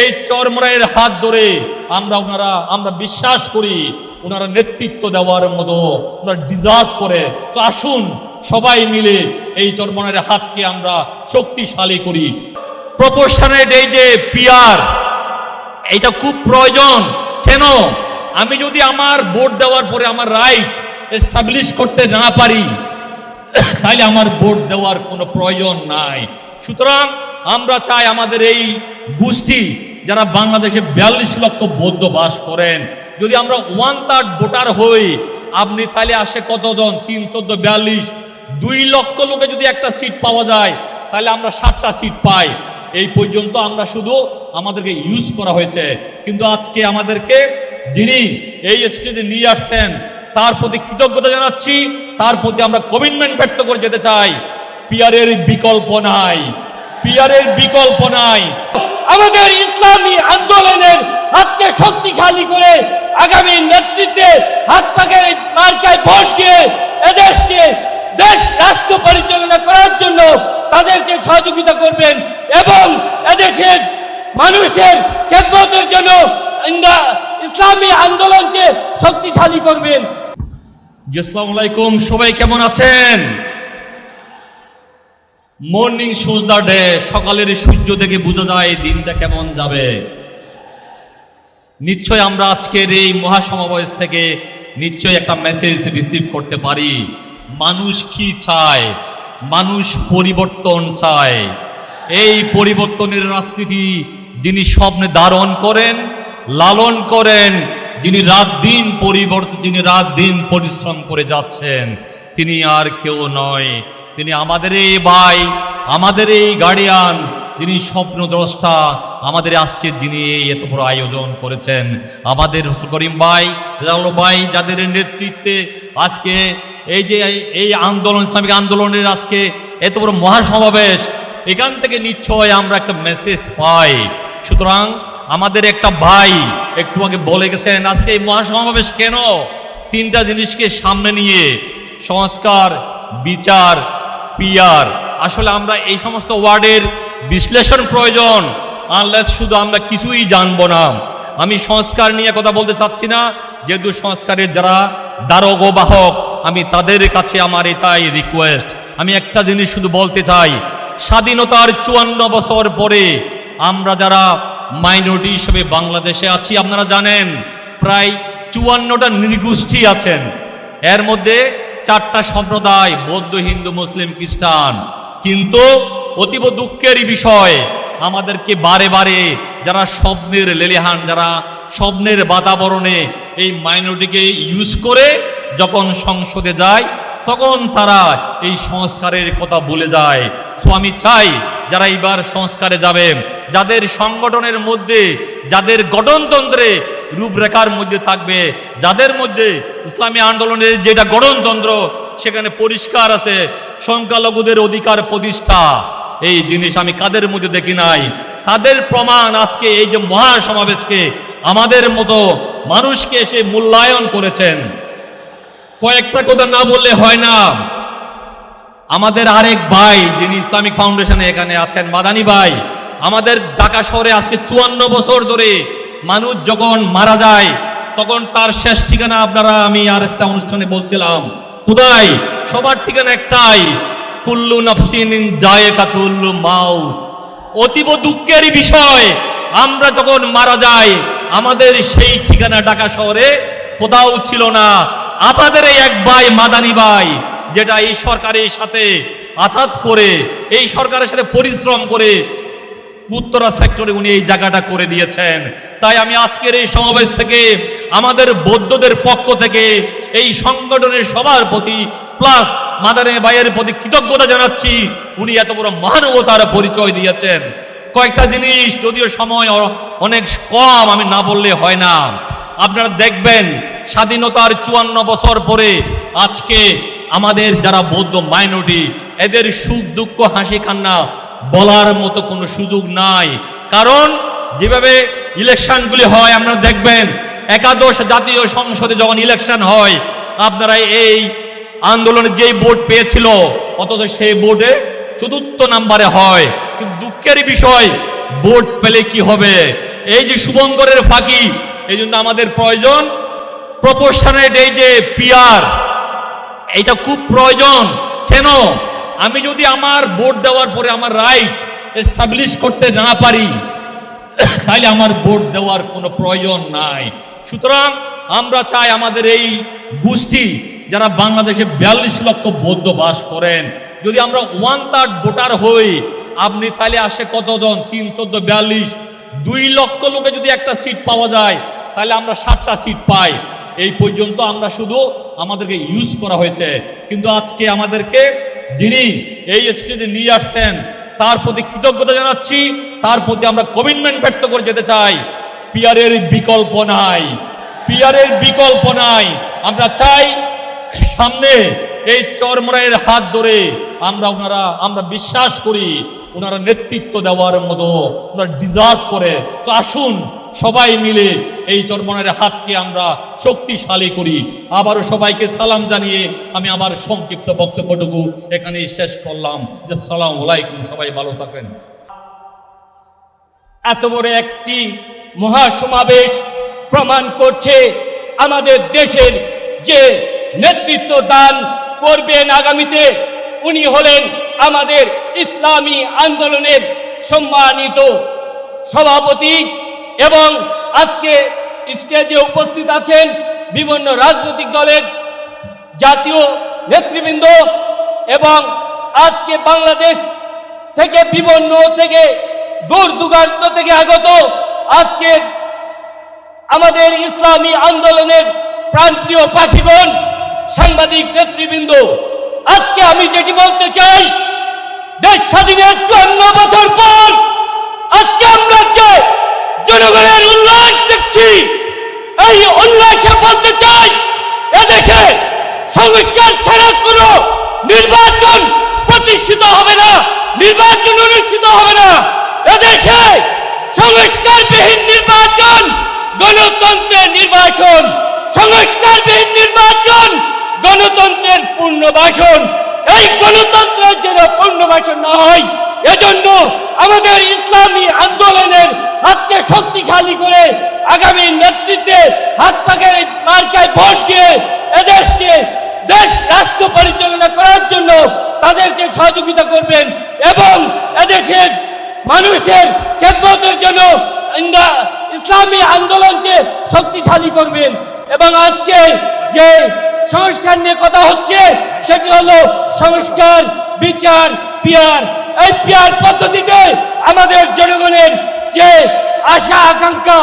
এই চরমরাইয়ের হাত ধরে আমরা ওনারা, আমরা বিশ্বাস করি ওনারা নেতৃত্ব দেওয়ার মতো, ওনারা ডিজার্ভ করে। তো আসুন সবাই মিলে এই চরমরাইয়ের হাতকে আমরা শক্তিশালী করি। প্রপোর্শনেট এই যে পিয়ার এটা খুব প্রয়োজন। কেন? আমি যদি আমার ভোট দেওয়ার পরে আমার রাইট এস্টাবলিশ করতে না পারি, তাহলে আমার ভোট দেওয়ার কোনো প্রয়োজন নাই। সুতরাং আমরা চাই আমাদের এই গোষ্ঠী যারা বাংলাদেশে বিয়াল্লিশ লক্ষ বৌদ্ধ বাস করেন, যদি আমরা ওয়ান থার্ড ভোটার হই, আপনি তাহলে আসে কতজন? তিন, চোদ্দ, বিয়াল্লিশ। দুই লক্ষ লোকে যদি একটা সিট পাওয়া যায়, তাহলে আমরা সাতটা সিট পাই। এই পর্যন্ত আমরা শুধু আমাদেরকে ইউজ করা হয়েছে। কিন্তু আজকে আমাদেরকে যিনি এই স্টেজে নিয়ে আসছেন, তার প্রতি কৃতজ্ঞতা জানাচ্ছি। তার প্রতি আমরা কমিটমেন্ট ব্যক্ত করে যেতে চাই। পিয়ারের বিকল্প নাই। পিয়ারের বিকল্প নাই। আমাদের ইসলামী আন্দোলনের হাতকে শক্তিশালী করে আগামী নেতৃত্বে হাত এই মার্কায় ভোট দিয়ে এদেশকে দেশ রাষ্ট্র পরিচালনা করার জন্য তাদেরকে সহযোগিতা করবেন এবং এদেশের মানুষের খেদমতের জন্য ইসলামী আন্দোলনকে শক্তিশালী করবেন। আসসালামু আলাইকুম। সবাই কেমন আছেন? মর্নিং শুজ দা ডে সকালের সূর্য দেখে বোঝা যায় দিনটা কেমন যাবে। নিশ্চয় আমরা আজকের এই মহাসমাবেশ থেকে নিশ্চয় একটা মেসেজ রিসিভ করতে পারি। মানুষ কি চায়? মানুষ পরিবর্তন চায়। এই পরিবর্তনের রাজনীতি যিনি স্বপ্নে ধারণ করেন, লালন করেন, যিনি রাত দিন পরিবর্তন যিনি রাত দিন পরিশ্রম করে যাচ্ছেন, তিনি আর কেউ নয়। তিনি আমাদের এই ভাই, আমাদের এই গার্ডিয়ান যিনি স্বপ্নদ্রষ্টা, আমাদের আজকে যিনি এই এত বড় আয়োজন করেছেন। আমাদের করিম ভাই রাহুল ভাই, যাদের নেতৃত্বে আজকে এই যে এই আন্দোলন, ইসলামিক আন্দোলনের আজকে এত বড় মহাসমাবেশ, এখান থেকে নিশ্চয় আমরা একটা মেসেজ পাই। সুতরাং আমাদের একটা ভাই একটু আগে বলে গেছেন, আজকে এই মহাসমাবেশ কেন? তিনটা জিনিসকে সামনে নিয়ে সংস্কার, বিচার পিয়ার আসলে আমরা এই সমস্ত ওয়ার্ডের বিশ্লেষণ প্রয়োজন আনলেস শুধু আমরা কিছুই জানব না। আমি সংস্কার নিয়ে কথা বলতে চাচ্ছি না, যেহেতু সংস্কারের যারা দ্বারক ও বাহক, আমি তাদের কাছে আমার এটাই রিকোয়েস্ট আমি একটা জিনিস শুধু বলতে চাই, স্বাধীনতার চুয়ান্ন বছর পরে আমরা যারা মাইনরিটি হিসেবে বাংলাদেশে আছি, আপনারা জানেন, প্রায় চুয়ান্নটা নৃগোষ্ঠী আছেন। এর মধ্যে চারটা সম্প্রদায়, বৌদ্ধ, হিন্দু, মুসলিম, খ্রিস্টান। কিন্তু অতীব দুঃখেরই বিষয়, আমাদেরকে বারে বারে যারা স্বপ্নের লেলেহান, যারা স্বপ্নের বাতাবরণে এই মাইনরিটিকে ইউজ করে যখন সংসদে যায়, তখন তারা এই সংস্কারের কথা ভুলে যায়। সো আমি চাই যারা এইবার সংস্কারে যাবে, যাদের সংগঠনের মধ্যে, যাদের গঠনতন্ত্রে রূপরেখার মধ্যে থাকবে। যাদের মধ্যে ইসলামী আন্দোলনের যেটা গঠনতন্ত্র সেখানে পরিষ্কার আছে, সংখ্যালঘুদের অধিকার প্রতিষ্ঠা। এই জিনিস আমি কাদের মধ্যে দেখি নাই? তাদের প্রমাণ আজকে এই যে মহাসমাবেশকে আমাদের মতো মানুষকে এসে মূল্যায়ন করেছেন। কয়েকটা কথা না বললে হয় না। আমাদের আরেক ভাই, যিনি ইসলামিক ফাউন্ডেশনে এখানে আছেন, মাদানী ভাই, আমাদের ঢাকা শহরে আজকে চুয়ান্ন বছর ধরে মানুষ যখন মারা যায়, তখন তার শেষ ঠিকানা আপনারা আমি আর একটা অনুষ্ঠানে বলছিলাম। কোথায় সবার ঠিকানা একটাই, কুল্লু নফসিন জায়কাতুল মাউত। অতীব দুঃখেরই বিষয়, আমরা যখন মারা যাই, আমাদের সেই ঠিকানা ঢাকা শহরে কোথাও ছিল না। আপনাদের এই এক ভাই মাদানী ভাই, যেটা এই সরকারের সাথে আঘাত করে, এই সরকারের সাথে পরিশ্রম করে উত্তরা সেক্টরে উনি এই জায়গাটা করে দিয়েছেন। তাই আমি আজকের এই সমাবেশ থেকে আমাদের বৌদ্ধদের পক্ষ থেকে এই সংগঠনের সবার প্রতি প্লাস মাদারে ভাইয়ের প্রতি কৃতজ্ঞতা জানাচ্ছি। উনি এত বড় মহানুভতার পরিচয় দিয়েছেন। কয়েকটা জিনিস, যদিও সময় অনেক কম, আমি না বললে হয় না। আপনারা দেখবেন, স্বাধীনতার চুয়ান্ন বছর পরে আজকে আমাদের যারা বৌদ্ধ মাইনরিটি এদের সুখ দুঃখ, হাসি, কান্না বলার মতো কোনো সুযোগ নাই। কারণ, যেভাবে ইলেকশনগুলি হয়, আপনারা দেখবেন, একাদশ জাতীয় সংসদে যখন ইলেকশন হয়, আপনারা এই আন্দোলনে যেই ভোট পেয়েছিল, অথচ সেই ভোটে চতুর্থ নাম্বারে হয়। কিন্তু দুঃখের বিষয়, ভোট পেলে কি হবে? এই যে শুভঙ্করের ফাঁকি এই জন্য আমাদের প্রয়োজন প্রপোর্শনেট এই যে পিয়ার এটা খুব প্রয়োজন। কেন? আমি যদি আমার ভোট দেওয়ার পরে আমার রাইট এস্টাবলিশ করতে না পারি, তাহলে আমার ভোট দেওয়ার কোনো প্রয়োজন নাই। সুতরাং আমরা চাই আমাদের এই গোষ্ঠী যারা বাংলাদেশে বিয়াল্লিশ লক্ষ বৌদ্ধ বাস করেন, যদি আমরা ওয়ান থার্ড ভোটার হই, আপনি তাহলে আসে কতজন? তিন, চোদ্দ, বিয়াল্লিশ। দুই লক্ষ লোকে যদি একটা সিট পাওয়া যায়, তাহলে আমরা সাতটা সিট পাই। এই পর্যন্ত আমরা শুধু আমাদেরকে ইউজ করা হয়েছে। কিন্তু আজকে আমাদেরকে যিনি এই স্টেজে নিয়ে আসছেন, তার প্রতি কৃতজ্ঞতা জানাচ্ছি। তার প্রতি আমরা কমিটমেন্ট ব্যক্ত করে যেতে চাই। পিয়ারের বিকল্প নাই। পিয়ারের বিকল্প নাই। আমরা চাই সামনে এই চরমরায়ের হাত ধরে আমরা ওনারা, আমরা বিশ্বাস করি, ওনারা নেতৃত্ব দেওয়ার মতো, ওনারা ডিজার্ভ করে। তো আসুন সবাই মিলে এই চরমরায়ের হাতকে আমরা শক্তিশালী করি। আবারও সবাইকে সালাম জানিয়ে আমি আবার সংক্ষিপ্ত বক্তব্যটুকু এখানেই শেষ করলাম। যে সালাম আলাইকুম, সবাই ভালো থাকেন এত বড় একটি মহাসমাবেশ প্রমাণ করছে আমাদের দেশের যে নেতৃত্ব দান করবেন আগামীতে, উনি হলেন আমাদের ইসলামী আন্দোলনের সম্মানিত সভাপতি। এবং আজকে স্টেজে উপস্থিত আছেন বিভিন্ন রাজনৈতিক দলের জাতীয় নেতৃবৃন্দ এবং আজকে বাংলাদেশ থেকে বিভিন্ন থেকে দূর দুগান্ত থেকে আগত আজকের আমাদের ইসলামী আন্দোলনের প্রাণপ্রিয় পাখিগণ, সাংবাদিক নেতৃবৃন্দ। আজকে আমি যেটি বলতে চাই, দেশ স্বাধীনের চুয়ান্ন বছর পর আজকে আমরা যে জনগণের উল্লাস দেখছি। এই উল্লাসে বলতে চাই, এদেশে সংস্কার ছাড়া কোনো নির্বাচন প্রতিষ্ঠিত হবে না, নির্বাচন অনুষ্ঠিত হবে না। এদেশে সংস্কারবিহীন নির্বাচন, গণতন্ত্রের নির্বাচন, সংস্কারবিহীন নির্বাচন, গণতন্ত্রের পূর্ণবাসন। এই গণতন্ত্রের যেন পূর্ণবাসন না হয় এজন্য আমাদের ইসলামী আন্দোলনের হাতকে শক্তিশালী করে আগামী নেতৃত্বে হাত পাখের মার্কায় ভোট দিয়ে এদেশকে দেশ রাষ্ট্র পরিচালনা করার জন্য তাদেরকে সহযোগিতা করবেন এবং এদেশের মানুষের খেদমতের জন্য ইসলামী আন্দোলনকে শক্তিশালী করবেন। এবং আজকে যে সংস্কার নিয়ে কথা হচ্ছে, সেটি হলো সংস্কার, বিচার পিয়ার এই পিয়ার পদ্ধতিতে আমাদের জনগণের যে আশা আকাঙ্ক্ষা